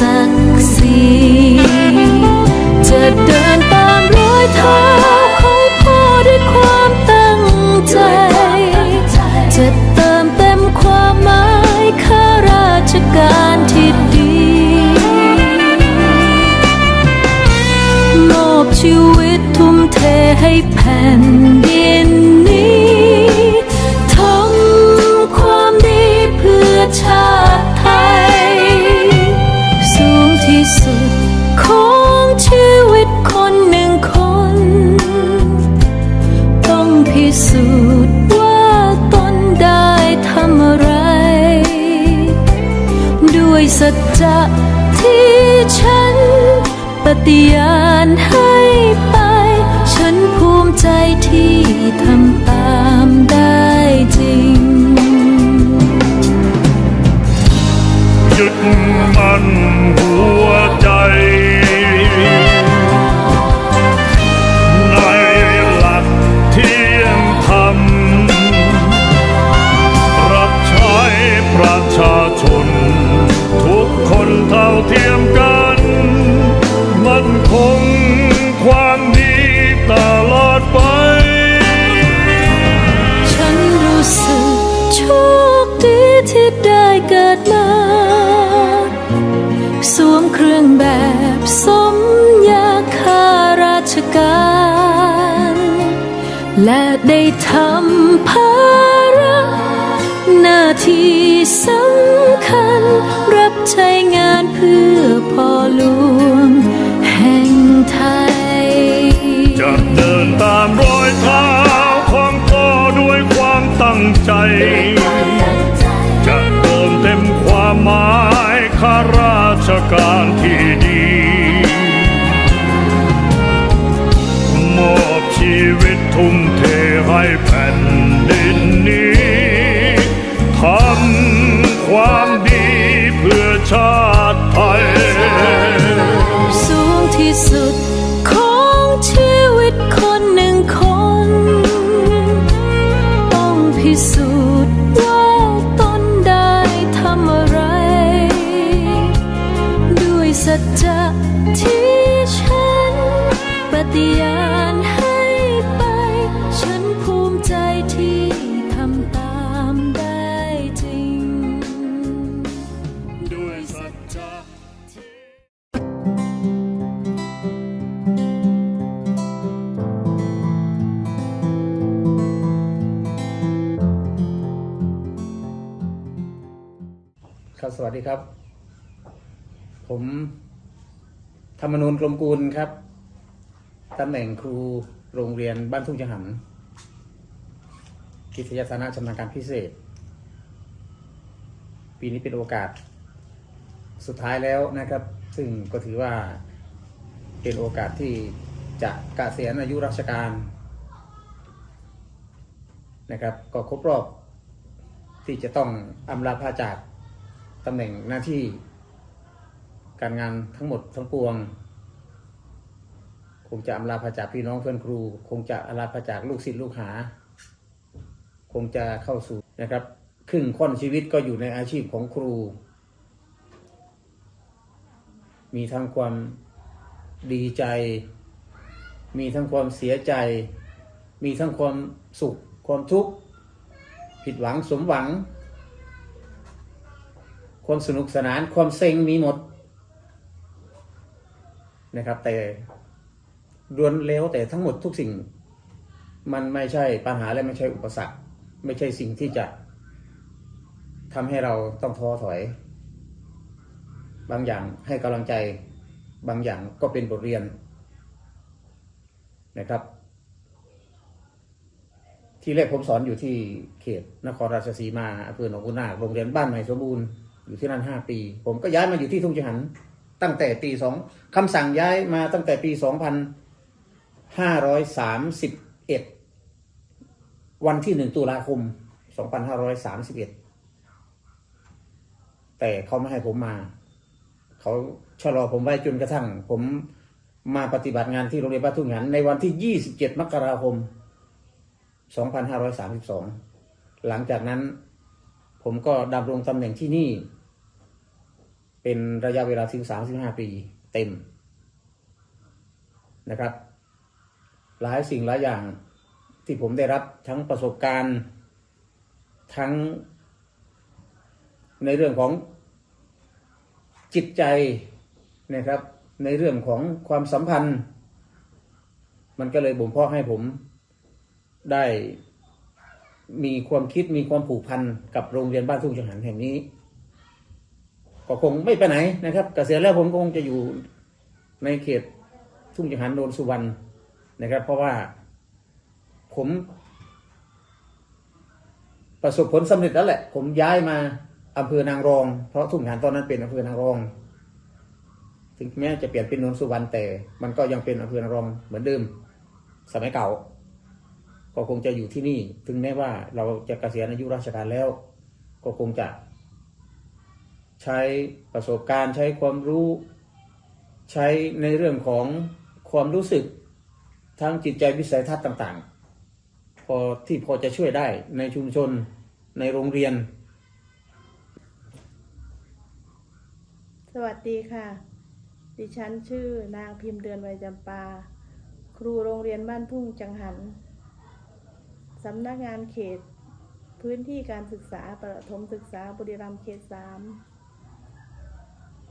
ศักดิ์ศรีจะเดินตามรอยเท้าของพ่อด้วยความตั้งใจ จะเติมเต็มความหมายข้าราชการที่ดีมอบชีวิตทุ่มเทให้แผ่นดิน จะที่ฉัน ปฏิญาณให้ไป ฉันภูมิใจที่ทำตามได้จริง ยึดมั่นหัวใจ สวมเครื่องแบบสมยาคาราชการ และได้ทำภาระหน้าที่สำคัญ รับใช้งานเพื่อพ่อหลวงแห่งไทย จะเดินตามรอยเท้าของพ่อด้วยความตั้งใจ จะเติมเต็มความหมายข้ารา ชการที่ดี ติยานให้ไป ฉันภูมิใจที่ทำตามได้จริง ด้วยสัจจะครัสวัสดีครับ ผม ธรรมนูนกลมกูลครับ ตำแหน่งครูโรงเรียนบ้านทุ่งจังหันกิจยาสนะชำนาญการพิเศษ ปีนี้เป็นโอกาส สุดท้ายแล้วนะครับ ซึ่งก็ถือว่าเป็นโอกาสที่จะกะเกษียณอายุราชการนะครับ ก็ครบรอบที่จะต้องอำลาพาจากตำแหน่งหน้าที่การงานทั้งหมดทั้งปวง คงจะอำลาพาจากพี่น้องเพื่อนครู คงจะอำลาพาจากลูกศิษย์ลูกหา คงจะเข้าสู่นะครับ ครึ่งค่อนชีวิตก็อยู่ในอาชีพของครู มีทั้งความดีใจ มีทั้งความเสียใจ มีทั้งความสุข ความทุกข์ผิดหวังสมหวัง ความสนุกสนานความเซ็งมีหมดนะครับแต่ รวนแล้วแต่ทั้งหมดทุกสิ่ง มันไม่ใช่ปัญหาและไม่ใช่อุปสรรค ไม่ใช่สิ่งที่จะทำให้เราต้องท้อถอย บางอย่างให้กำลังใจ บางอย่างก็เป็นบทเรียนนะครับ ที่แรกผมสอนอยู่ที่เขตนครราชสีมาอำเภอหนองกุนาโรงเรียนบ้านใหม่สมบูรณ์อยู่ที่นั่นห้าปี ผมก็ย้ายมาอยู่ที่ทุ่งจังหันตั้งแต่ปีสองคำสั่งย้ายมาตั้งแต่ปีสองพัน ห้าร้อยสามสิบเอ็ดวันที่หนึ่งตุลาคมสองพันห้าร้อยสามสิบเอ็ดแต่เขาไม่ให้ผมมา เขาชะลอผมไว้จนกระทั่ง ผมมาปฏิบัติงานที่โรงเรียนบ้านทุ่งหัน ในวันที่ยี่สิบเจ็ดมกราคม2532หลังจากนั้น ผมก็ดำรงตำแหน่งที่นี่ เป็นระยะเวลาถึง35ปีเต็มนะครับ หลายสิ่งหลายอย่างที่ผมได้รับทั้งประสบการณ์ ทั้งในเรื่องของจิตใจนะครับ ในเรื่องของความสัมพันธ์ มันก็เลยบ่มเพาะให้ผมได้มีความคิดมีความผูกพันกับโรงเรียนบ้านทุ่งจังหันแห่งนี้ ก็คงไม่ไปไหนนะครับเกษียณแล้วผมคงจะอยู่ในเขตทุ่งจังหันโนนสุวรรณ นะครับ เพราะว่า ผม ประสบผลสำเร็จแล้วแหละ ผมย้ายมาอำเภอนางรอง เพราะทุ่งหันตอนนั้นเป็นอำเภอนางรอง ถึงแม้จะเปลี่ยนเป็นนนสุวรรณแต่ มันก็ยังเป็นอำเภอนางรองเหมือนเดิม สมัยเก่า ก็คงจะอยู่ที่นี่ ถึงแม้ว่าเราจะเกษียณอายุราชการแล้ว ก็คงจะ ใช้ประสบการณ์ใช้ความรู้ ใช้ในเรื่องของความรู้สึก ทั้งจิตใจวิสัยทัศน์ต่างๆ พอที่พอจะช่วยได้ในชุมชนในโรงเรียน สวัสดีค่ะ ดิฉันชื่อนางพิมพ์เดือนไวยจำปา ครูโรงเรียนบ้านทุ่งจังหันสำนักงานเขต พื้นที่การศึกษาประถมศึกษาบุรีรัมย์เขตสาม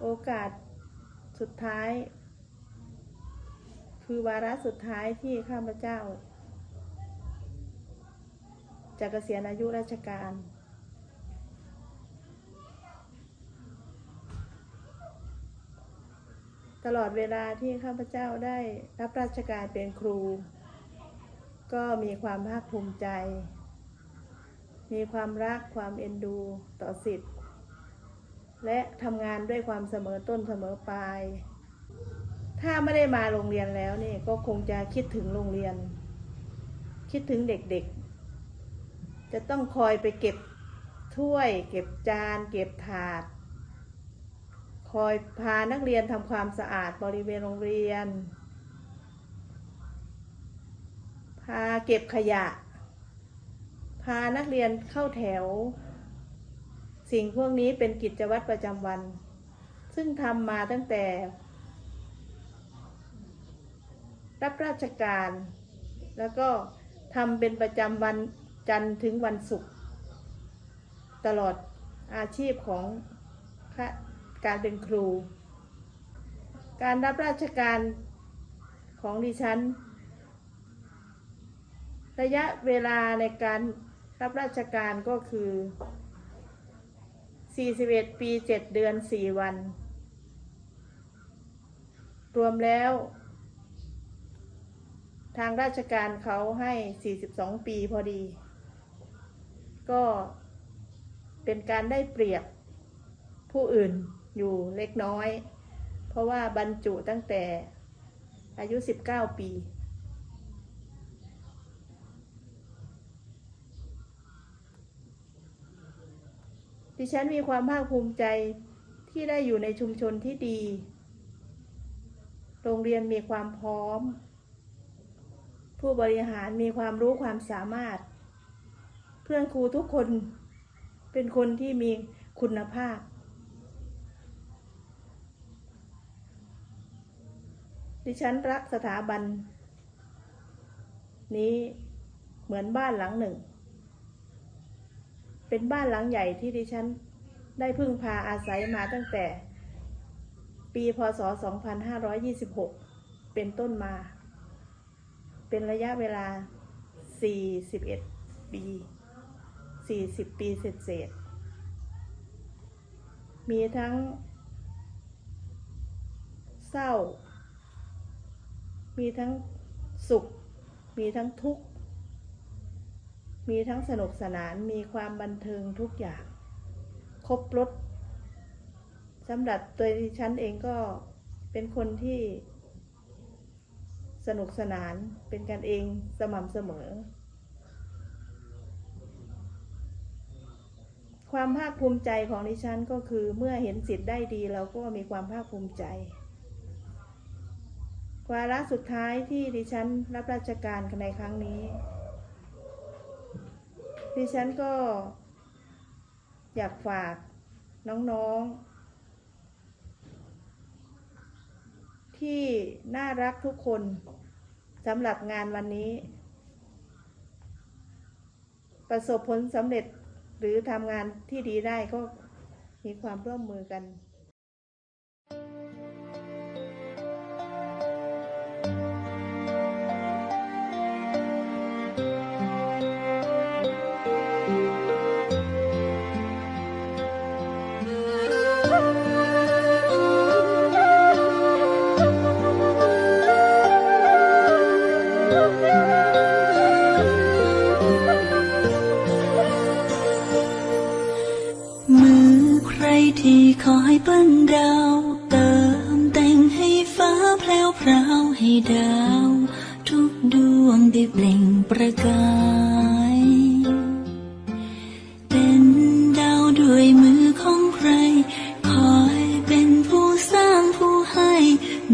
โอกาสสุดท้าย คือวาระสุดท้ายที่ข้าพเจ้าจะเกษียณอายุราชการ ตลอดเวลาที่ข้าพเจ้าได้รับราชการเป็นครู ก็มีความภาคภูมิใจ มีความรักความเอ็นดูต่อสิทธิ์และทำงานด้วยความเสมอต้นเสมอปลาย ถ้าไม่ได้มาโรงเรียนแล้วนี่ก็คงจะคิดถึงโรงเรียน คิดถึงเด็กๆ จะต้องคอยไปเก็บถ้วย เก็บจาน เก็บถาด คอยพานักเรียนทำความสะอาดบริเวณโรงเรียน พาเก็บขยะ พานักเรียนเข้าแถว สิ่งพวกนี้เป็นกิจวัตรประจำวัน ซึ่งทำมาตั้งแต่ รับราชการ แล้วก็ทำเป็นประจำวันจันทร์ถึงวันศุกร์ตลอดอาชีพของการเป็นครู การรับราชการของดิฉัน ระยะเวลาในการรับราชการก็คือ 41 ปี 7 เดือน 4 วัน รวมแล้ว ทางราชการเขาให้ 42 ปีพอดี ก็เป็นการได้เปรียบผู้อื่นอยู่เล็กน้อย เพราะว่าบรรจุตั้งแต่อายุ 19 ปี ดิฉันมีความภาคภูมิใจที่ได้อยู่ในชุมชนที่ดี โรงเรียนมีความพร้อม ผู้บริหารมีความรู้ความสามารถ เพื่อนครูทุกคนเป็นคนที่มีคุณภาพ ดิฉันรักสถาบัน นี้เหมือนบ้านหลังหนึ่ง เป็นบ้านหลังใหญ่ที่ดิฉันได้พึ่งพาอาศัยมาตั้งแต่ ปีพศ 2526 เป็นต้นมา เป็นระยะเวลา 41 ปี 40 ปีเศษๆมีทั้ง เศร้า มีทั้งสุข มีทั้งทุกข์ มีทั้งสนุกสนาน มีความบันเทิงทุกอย่าง ครบรถสำหรับตัวดิฉันเองก็เป็นคนที่ สนุกสนานเป็นกันเองสม่ำเสมอ ความภาคภูมิใจของดิฉันก็คือเมื่อเห็นสิทธิ์ได้ดีเราก็มีความภาคภูมิใจวาระสุดท้ายที่ดิฉันรับราชการในครั้งนี้ ดิฉันก็อยากฝากน้องๆ ที่น่ารักทุกคนสำหรับงานวันนี้ ประสบผลสำเร็จหรือทำงานที่ดีได้ก็มีความร่วมมือกัน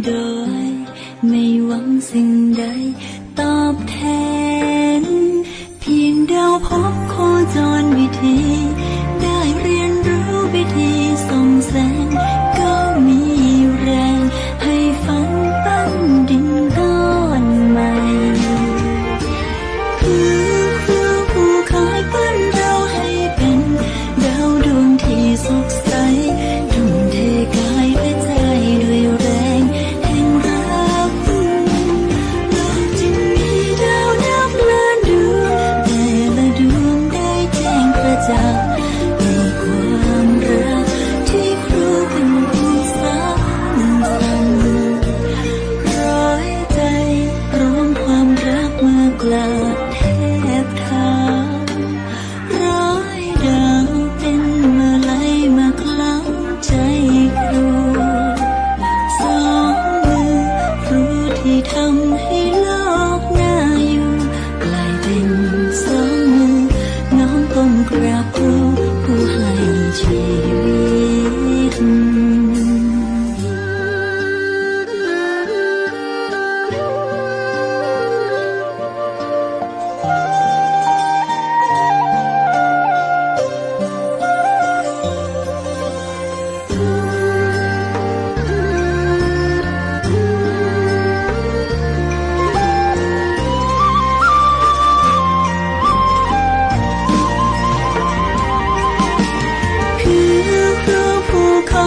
โดย ไม่หวังสิ่งใดตอบแทน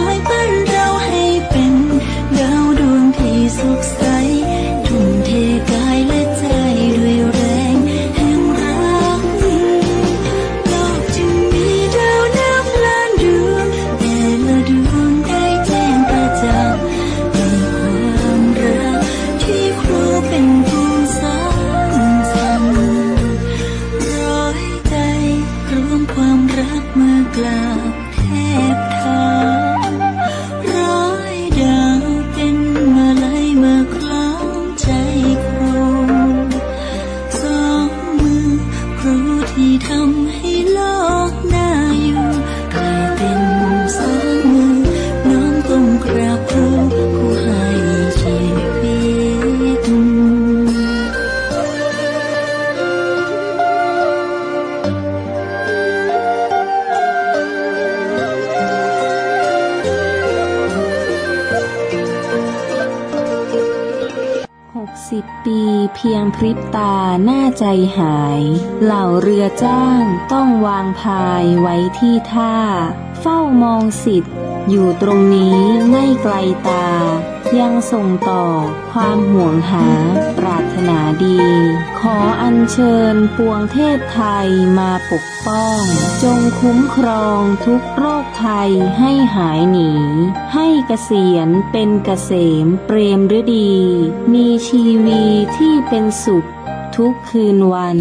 Hạnh พียงพริบตาหน้าใจหาย เหล่าเรือจ้างต้องวางพายไว้ที่ท่า เฝ้ามองสิทธิ์อยู่ตรงนี้ไม่ไกลตา ยังส่งต่อความห่วงหาปรารถนาดี ขออัญเชิญปวงเทพไทยมาปกป้อง จงคุ้มครองทุกโรคภัยให้หายหนี ให้เกษียณเป็นเกษมเปรมฤดี มีชีวีที่เป็นสุขทุกคืนวัน